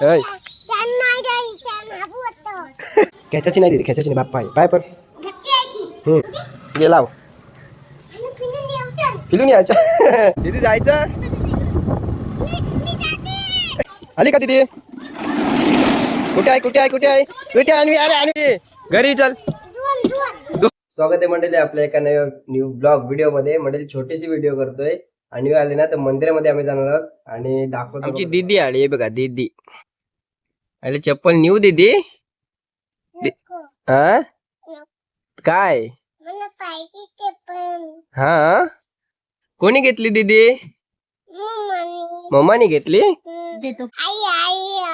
छान नाही दिदी खेचाची नाही. बाप्पा आहे पाय पण. हम्म. ये लाव. फिरून यायचं. दिदी जायचं? आली का दिदी? कुठे आहे कुठे आहे कुठे आहे? कुठे आणवी अरे आणवी. घरी चल. दोन दोन स्वागत आहे मंडळी आपल्या एका नव्या न्यू ब्लॉग व्हिडिओमध्ये. मंडळी छोटीशी व्हिडिओ करतोय. आणि आले ना तर मंदिरामध्ये आम्ही जाणार आहोत. आणि दाखवतो आमची दीदी आली आहे बघा दीदी. अरे चप्पल न्यू दीदी? हा. काय? हा? कोणी घेतली दीदी? मम्मी मम्मानी घेतली? देतो. आई आई.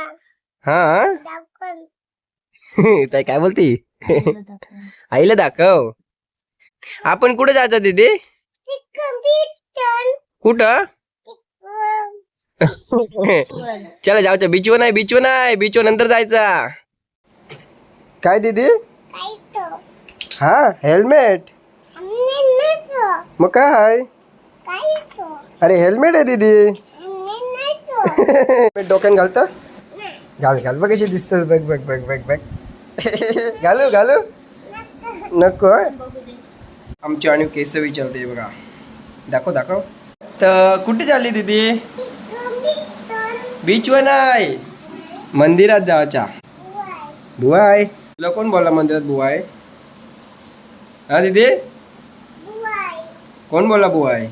हा? ताई काय बोलती? आईला दाखव. आपण कुठे जायचं दीदी? कुठं? चला जाऊच्या बीचवर नाही बीचवर नाही. बीचवर नंतर जायचा. काय दीदी? हा हेल्मेट. मग काय काय अरे हेल्मेट आहे दीदी. हमने नको डोक्यात घाल घाल. बघ कशी दिसत बघ बघ बघ बघ बघ. घालू घालू. नको आमची आणि केस विचारते बघा. दाखव दाखव. तर कुठे चालली दीदी? बीचवर नाही. मंदिरात जायच्या. बुवा आहे तुला कोण बोलला मंदिरात बुवा आहे हा दीदी? कोण बोलला बुवा आहे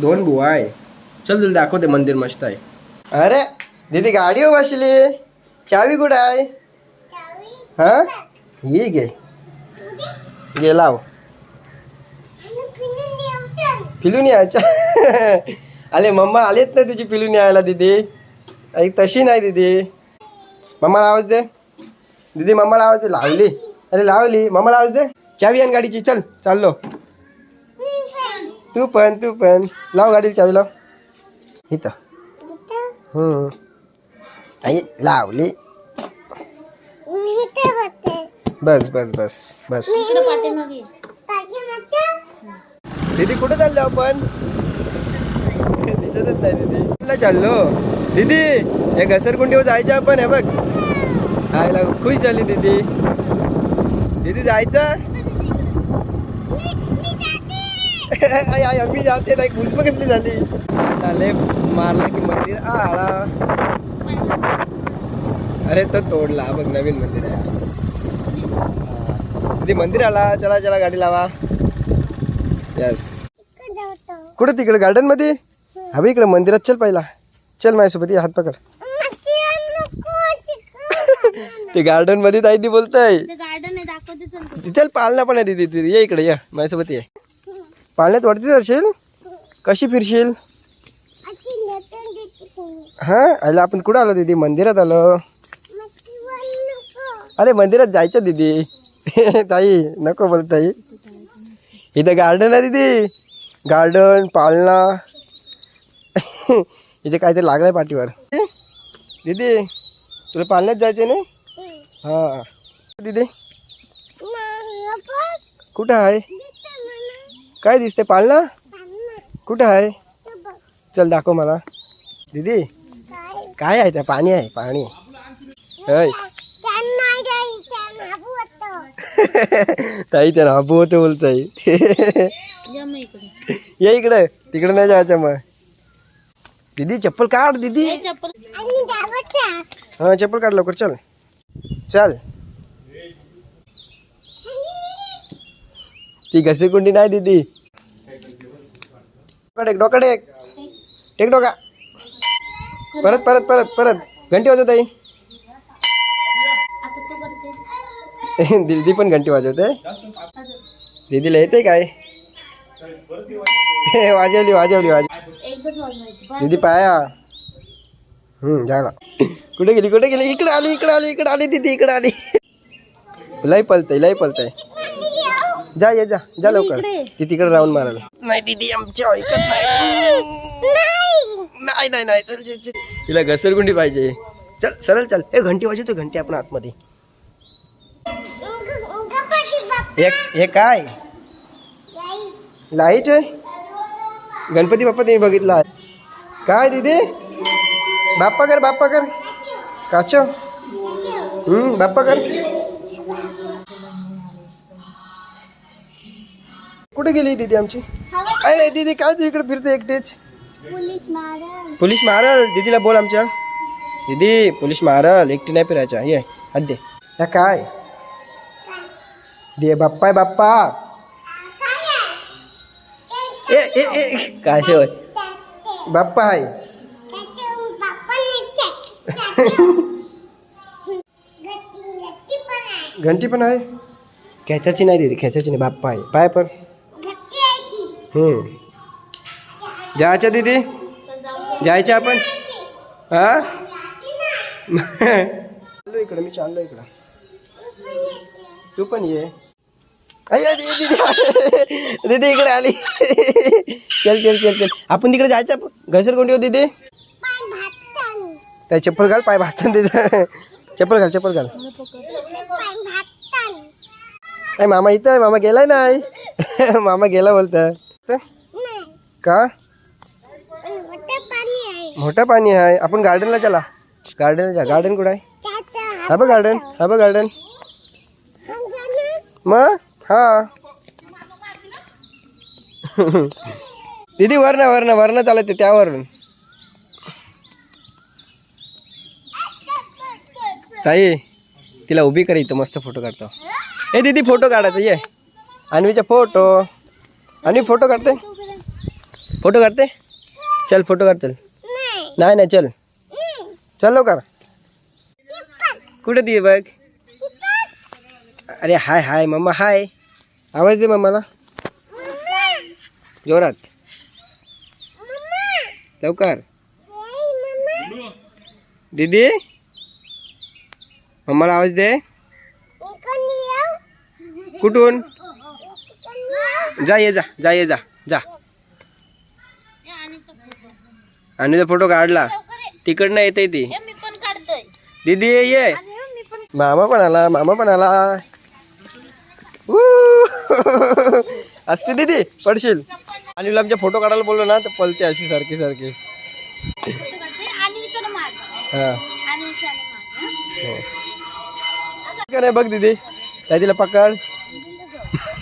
दोन बुवा आहे चल तुला दाखवते मंदिर मस्त आहे. अरे दीदी गाडीवर बसली. चावी कुठं आहे? हा? ही घे. फिरून पिलून यायच्या अरे मम्मा आलेत ना तुझी पिलून यायला दीदी. ऐक तशी नाही दीदी. मम्माला आवाज दे. दीदी मम्माला आवाज दे. लावली. अरे लावली. मम्माला आवाज दे. चावी आण गाडीची. चल चाललो. तू पण तू पण. लाव गाडीची चावी लाव. इथं. आई लावली. बस बस बस बस. दीदी कुठे चाललो आपण? दिसतच नाही दीदी. कुठला चाललो? दीदी हे घसरकुंडीवर जायचं आपण हे बघ. आयला खुश झाली दीदी. दीदी जायचं? आई आई आम्ही जाते. नाही खुश बघ कसली झाली? आता लेफ्ट मारला की मंदिर. आळा. अरे तो तोडला. बघ नवीन मंदिर आहे. दीदी मंदिर आला. चला चला गाडी लावा. यस कुठे तिकडे? गार्डनमध्ये? हवी इकडे मंदिरात चल पहिला. चल माझ्यासोबत हात पकड. ते गार्डनमध्ये ताई ती बोलताय चल पालना पण आहे दीदी ती ये इकडे ये. माझ्यासोबत ये. पालण्यात वरती जाशील कशी फिरशील? हा? आयला आपण कुठं आलो दीदी? मंदिरात आलो. अरे मंदिरात जायचं दीदी. ताई नको बोल ताई इथं गार्डन आहे दीदी गार्डन पालना. इथे काहीतरी लागलंय पाठीवर. दीदी तुला पालण्यात जायचं ना? हा. दीदी. कुठं आहे? काय दिसते पालना? कुठं आहे? चल दाखव मला. दीदी काय आहे त्या? पाणी आहे पाणी. होय. ताई त्या नाबू होते बोलताय. ये इकडे. तिकडे नाही जायचं मग. दीदी चप्पल काढ दीदी. हा चप्पल काढ लवकर चल. चल. ती घसेकुंडी नाही दीदी. डोका टेक डोका टेक टेक डोका. परत परत परत परत. घंटी वाजवत आई दीदी पण घंटी वाजवते. दीदीला येते काय? वाजवली वाजवली वाजव दीदी पाया. हम्म झाला कुठे गेली कुठे गेली? इकडे आली इकडे आली इकडे आली दीदी इकडे आली. लय पलतय लय पलतय जा ये जा जा लवकर. ती तिकडे राऊंड मारायला. नाही दीदी आमची ऐकत नाही. नाही. नाही. तिला घसरगुंडी पाहिजे. चल सरळ चल. हे घंटी वाजवतो घंटी आपण आतमध्ये. एक हे काय? लाइट आहे? गणपती बाप्पा तुम्ही बघितला काय दीदी? बाप्पा कर बाप्पा कर. काचो. हम्म बाप्पा कर. कुठे गेली दीदी आमची? काय नाही दीदी काय तू इकडे फिरते एकटेच? पोलीस मारल दीदीला बोल आमच्या. दीदी पोलीस मारल एकटी नाही फिरायच्या. ये हद्दे काय? दे बाप्पा आहे बाप्पा ए ए ए काय होय बाप्पा आहे घंटी पण आहे खेचाची नाही दीदी खेचाची नाही बाप्पा आहे पाय पण हम्म जायच्या दीदी जायचं आपण हा चाललो इकडं मी चाललो इकडं तू पण ये अय्या दीदी दीदी इकडे आली. चल चल चल चल. आपण तिकडे जायचं घसर कोणती हो दीदी त्या चप्पल घाल पाय भाजताना तिथं चप्पल घाल चप्पल घाल. अय मामा इथं आहे मामा गेलाय नाही. मामा गेला बोलत. का? मोठं पाणी आहे. आपण गार्डनला चला. गार्डनला जा. गार्डन कुठं आहे? हा बघ गार्डन. हा बघ गार्डन. मग? हा. दीदी वरण वरण वरण चालत त्यावरून. ताई तिला उभी कर इथं मस्त फोटो काढतो. ए दीदी फोटो काढायचा ये. अन्वीचा फोटो. अन्वी फोटो काढते फोटो काढते? चल फोटो काढ चल. नाही नाही चल. चल लवकर. कुठे ती बघ? अरे हाय हाय मम्मा हाय. आवाज दे मम्माला. जोरात. लवकर. दीदी? मम्माला आवाज दे. कुठून? जा ये जा जा ये जा जा. आणि फोटो काढला. तिकडनं येते ती. दीदी ये. पण मामा पण आला मामा पण आला. असते दीदी पडशील. आणि आमच्या फोटो काढायला बोललो ना तर पलते अशी सारखी सारखी. हा. का नाही बघ दीदी. काय तिला पकड?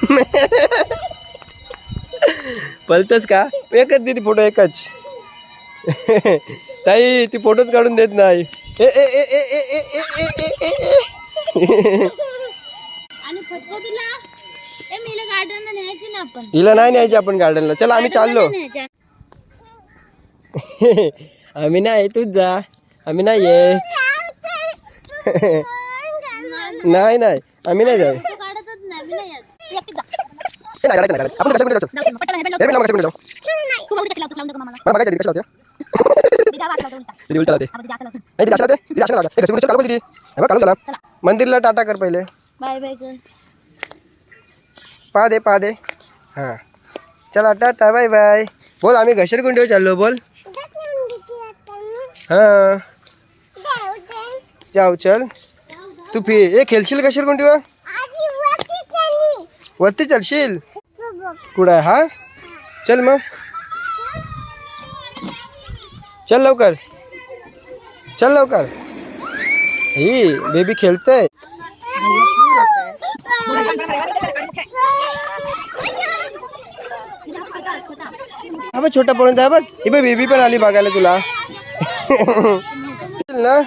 पलतच का? एकच दीदी फोटो एकच. ताई ती फोटोच काढून देत नाही. आणि हिला नाही न्यायची आपण गार्डनला चला आम्ही चाललो. आम्ही नाही तूच जा. आम्ही नाही ये नाही नाही. आम्ही नाही जाय मंदिरला टाटा कर पहिले. Bye bye. पा दे पा दे हाँ। चला, टाटा, बाय बाय। बोल, आम्ही घसरगुंडीवर चाललो, बोल। हाँ। जाऊ, चल। तू फ़ी, ए, खेळशील घसरगुंडीवर वरती चलशील? कुठं हा? चल मग. चल लवकर. चल लवकर. ही, बेबी खेळतय. बघ छोटा पर्यंत आहे बघ ही बघ बेबी पण आली बघायला तुला। ना।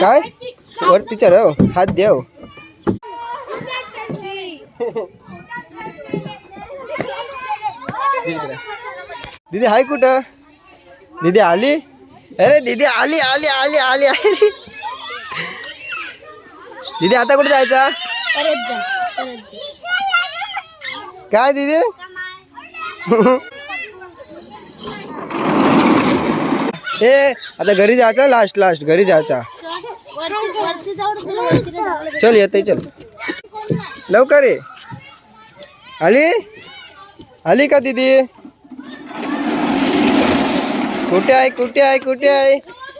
काय? वरती चल हो हात दे हो। दीदी हाय कुठं? दीदी आली? अरे दीदी आली आली आली आली आली। दीदी आता कुठे जायचा? जा जा. काय दीदी? ए आता घरी जायचं? लास्ट लास्ट घरी जायचा. चल येते चल. लवकर ये. आली? आली का दीदी? कुठे आहे कुठे आहे कुठे आहे?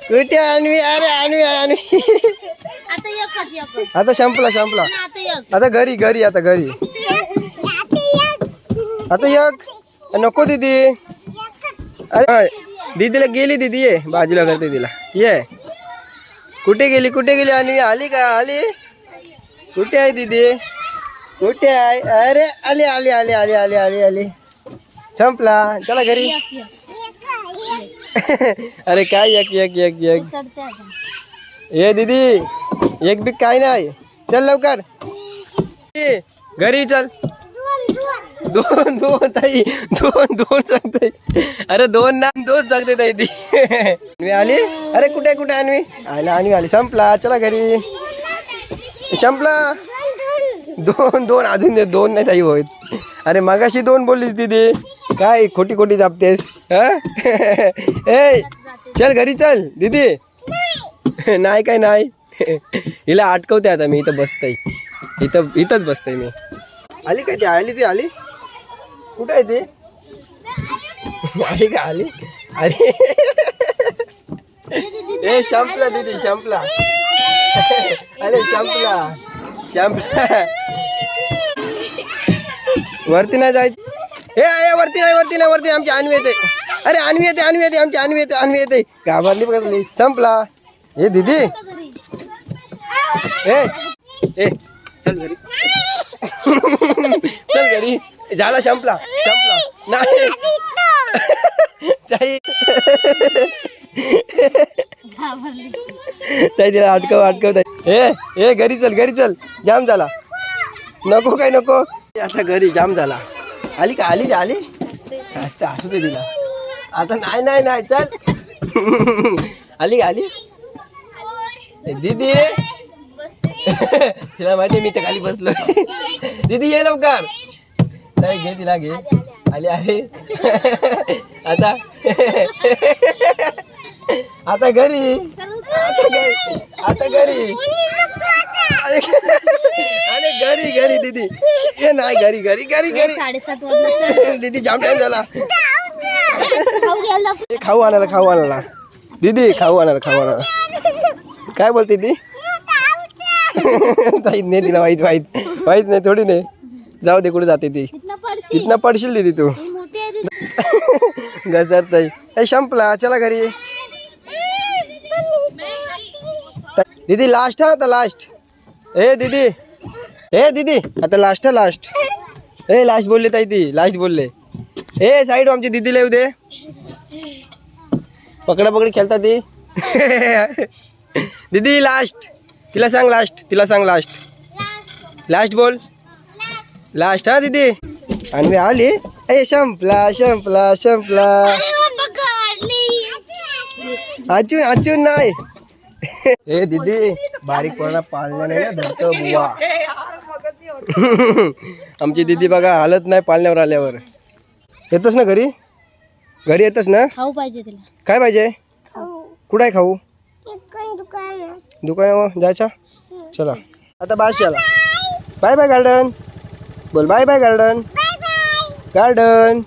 कुठे आणवी अरे आणवी आणवी आता संपला संपला. आता घरी घरी आता घरी. आता एक. नको दीदी. अरे दीदीला गेली दीदी ये. बाजूला करते तिला ये. कुठे गेली कुठे गेली? आणि आली का? आली? कुठे आहे दीदी? कुठे आहे? अरे आली आली आली आली आली आली आली. संपला. चला घरी. अरे काय एक एक एक एक. ये दीदी. एक बी काय नाही. चल लवकर. घरी चल. दोन दोन ताई दोन दोन सांगते अरे दोन ना दोन सांगते ताई ती. अन्वी आली? अरे कुठे कुठे अन्वी? आला अन्वी आली. संपला. चला घरी. संपला? दोन दोन. अजून दे दोन नाही ताई होत. अरे मगाशी दोन बोललीस दीदी काय खोटी खोटी जापतेस? हा? ए चल घरी चल दीदी. नाही काय नाही. हिला अटकवते आता मी. इथं बसतय. इथं इथंच बसतय मी. आली काय ती? आली ती आली? कुठं आहे ते? आली का? आली? आली. ए संपला दीदी संपला अरे संपला संपला वरती नाही जायचं. हे आहे वरती नाही वरती नाही वरती आमची आणवी येते. अरे आणवी येते आणवी येते आमची आणवी येते आणवी येते. घाबरली बघली संपला. हे दीदी. ए. ए चल घरी. चल घरी. झाला संपला. संपला. नाही. ताई. तिला अटकव अटकव ताई. ए ए घरी चल घरी चल. जाम झाला. नको काय नको. आता घरी जाम झाला. आली का? आली आली? असते असू दे तिला. आता नाही नाही नाही चल. आली का आली? दीदी. तिला माहिती मी त्या खाली बसलो दीदी ये लवकर. नाही घे तिला घे. आली आहे आता? आता घरी. आता घरी. अरे घरी घरी दीदी. ये नाही घरी घरी घरी घरी. दीदी जाम टाइम झाला. खाऊ आणायला खाऊ आणायला. दीदी खाऊ आणायला खाऊ आणायला. काय बोलते ती? नाही तिला वाईट वाईट. वाईट नाही थोडी नाही जाऊ दे कुठे जाते ती? तिथनं पडशील. दीदी तू. ही मोठी आहे ती. घसर ताई ए संपला. चला घरी. दीदी लास्ट हा आता लास्ट ए दीदी. ए दीदी आता लास्ट हा लास्ट ए लास्ट बोलले ताई ती. लास्ट बोलले. ए साईड आमची दीदीला येऊ दे. पकडा पकडी खेळता ती. दीदी लास्ट तिला सांग लास्ट तिला सांग लास्ट लास्ट बोल. लास्ट हा दीदी आणि आली ए संपला संपला संपला अरे. अचून अचून नाही ए दीदी बारीक पोराला पाळण्या नाही ना धरतो बुवा आमची दीदी बघा हालत नाही पाळण्यावर आल्यावर येतोस ना घरी घरी येतोस ना खाऊ पाहिजे तिला. काय पाहिजे कुठं आहे खाऊ दुकानावर जायचा चला आता बाय बाय गार्डन बोल बाय बाय गार्डन गार्डन